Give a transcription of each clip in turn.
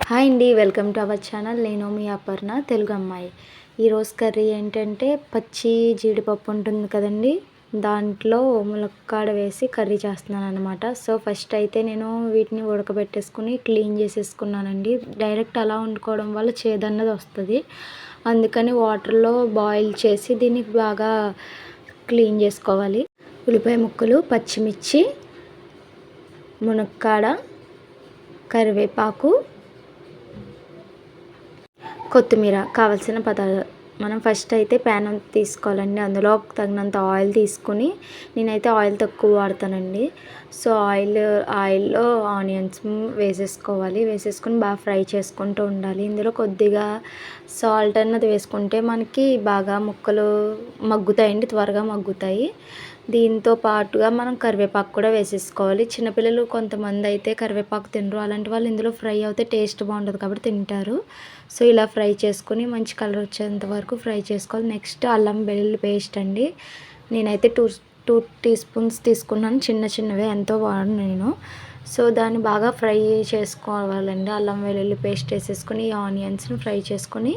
Hi అండి welcome to our channel. నేను మీ అపర్ణ తెలుగు అమ్మాయి. ఈరోజు కర్రీ ఏంటంటే పచ్చి జీడిపప్పు ఉంటుంది కదండి. దాంట్లో ములక్కాడ వేసి కర్రీ చేస్తున్నాను అనమాట సో ఫస్ట్ అయితే నేను వీటిని ఉడకబెట్టేసుకుని క్లీన్ చేసేసుకున్నానండి. డైరెక్ట్ అలా వండుకోవడం వల్ల చేదన్నది వస్తుంది. అందుకని వాటర్లో బాయిల్ చేసి దీనికి బాగా క్లీన్ చేసుకోవాలి. ఉల్లిపాయ ముక్కలు పచ్చిమిర్చి మునక్కాడ కరివేపాకు కొత్తిమీర కావలసిన పదార్థాలు మనం ఫస్ట్ అయితే ప్యాన్ తీసుకోవాలండి. అందులో తగినంత ఆయిల్ తీసుకుని నేనైతే ఆయిల్ తక్కువ వాడతానండి. సో ఆయిల్ ఆయిల్లో ఆనియన్స్ వేసేసుకోవాలి. వేసేసుకుని బాగా ఫ్రై చేసుకుంటూ ఉండాలి. ఇందులో కొద్దిగా సాల్ట్ అన్నది వేసుకుంటే మనకి బాగా ముక్కలు మగ్గుతాయండి త్వరగా మగ్గుతాయి. దీంతో పాటుగా మనం కరివేపాకు కూడా వేసేసుకోవాలి. చిన్నపిల్లలు కొంతమంది అయితే కరివేపాకు తినరు. అలాంటి వాళ్ళు ఇందులో ఫ్రై అయితే టేస్ట్ బాగుంటుంది కాబట్టి తింటారు. సో ఇలా ఫ్రై చేసుకుని మంచి కలర్ వచ్చేంత వరకు ఫ్రై చేసుకోవాలి. నెక్స్ట్ అల్లం వెల్లుల్లి పేస్ట్ అండి. నేనైతే టూ టూ టీ స్పూన్స్ తీసుకున్నాను. చిన్న చిన్నవి ఎంతో వాడు నేను. సో దాన్ని బాగా ఫ్రై చేసుకోవాలండి. అల్లం వెల్లుల్లి పేస్ట్ వేసేసుకొని ఈ ఆనియన్స్ని ఫ్రై చేసుకొని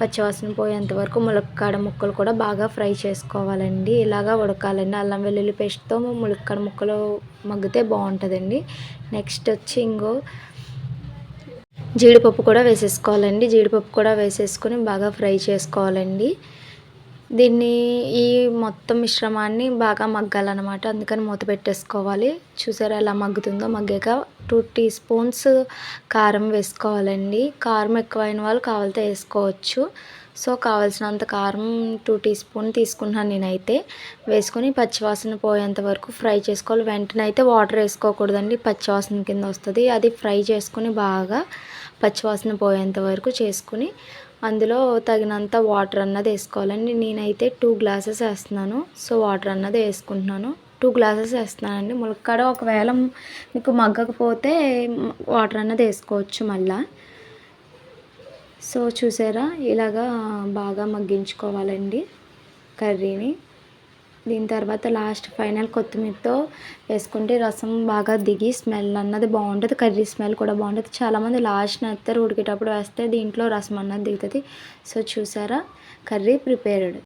పచ్చివాసన పోయేంత వరకు ములక్కాడ ముక్కలు కూడా బాగా ఫ్రై చేసుకోవాలండి. ఇలాగా ఉడకాలండి. అల్లం వెల్లుల్లి పేస్ట్తో ములక్కాడ ముక్కలు మగ్గితే బాగుంటుందండి. నెక్స్ట్ వచ్చి ఇంకో జీడిపప్పు కూడా వేసేసుకోవాలండి. జీడిపప్పు కూడా వేసేసుకొని బాగా ఫ్రై చేసుకోవాలండి. దీన్ని ఈ మొత్తం మిశ్రమాన్ని బాగా మగ్గాలన్నమాట. అందుకని మూత పెట్టేసుకోవాలి. చూసారా ఎలా మగ్గుతుందో? మగ్గాక టూ టీ స్పూన్స్ కారం వేసుకోవాలండి. కారం ఎక్కువైన వాళ్ళు కావాలితే వేసుకోవచ్చు. సో కావాల్సినంత కారం టూ టీ స్పూన్ తీసుకున్నాను నేనైతే. వేసుకొని పచ్చివాసన పోయేంత వరకు ఫ్రై చేసుకోవాలి. వెంటనే అయితే వాటర్ వేసుకోకూడదండి. పచ్చివాసన కింద వస్తుంది. అది ఫ్రై చేసుకుని బాగా పచ్చివాసన పోయేంత వరకు చేసుకుని అందులో తగినంత వాటర్ అన్నది వేసుకోవాలండి. నేనైతే టూ గ్లాసెస్ వేస్తున్నాను. సో వాటర్ అన్నది వేసుకుంటున్నాను. టూ గ్లాసెస్ వేస్తున్నానండి. ములక్కాడ ఒకవేళ మీకు మగ్గకపోతే వాటర్ అన్నది వేసుకోవచ్చు మళ్ళా. సో చూసారా? ఇలాగా బాగా మగ్గించుకోవాలండి కర్రీని. దీని తర్వాత లాస్ట్ ఫైనల్ కొత్తిమీరతో వేసుకుంటే రసం బాగా దిగి స్మెల్ అన్నది బాగుంటుంది కర్రీ స్మెల్ కూడా బాగుంటుంది. చాలామంది లాస్ట్ నెత్తరు ఉడికేటప్పుడు వేస్తే దీంట్లో రసం అన్నది దిగుతుంది. సో చూసారా? Curry prepared.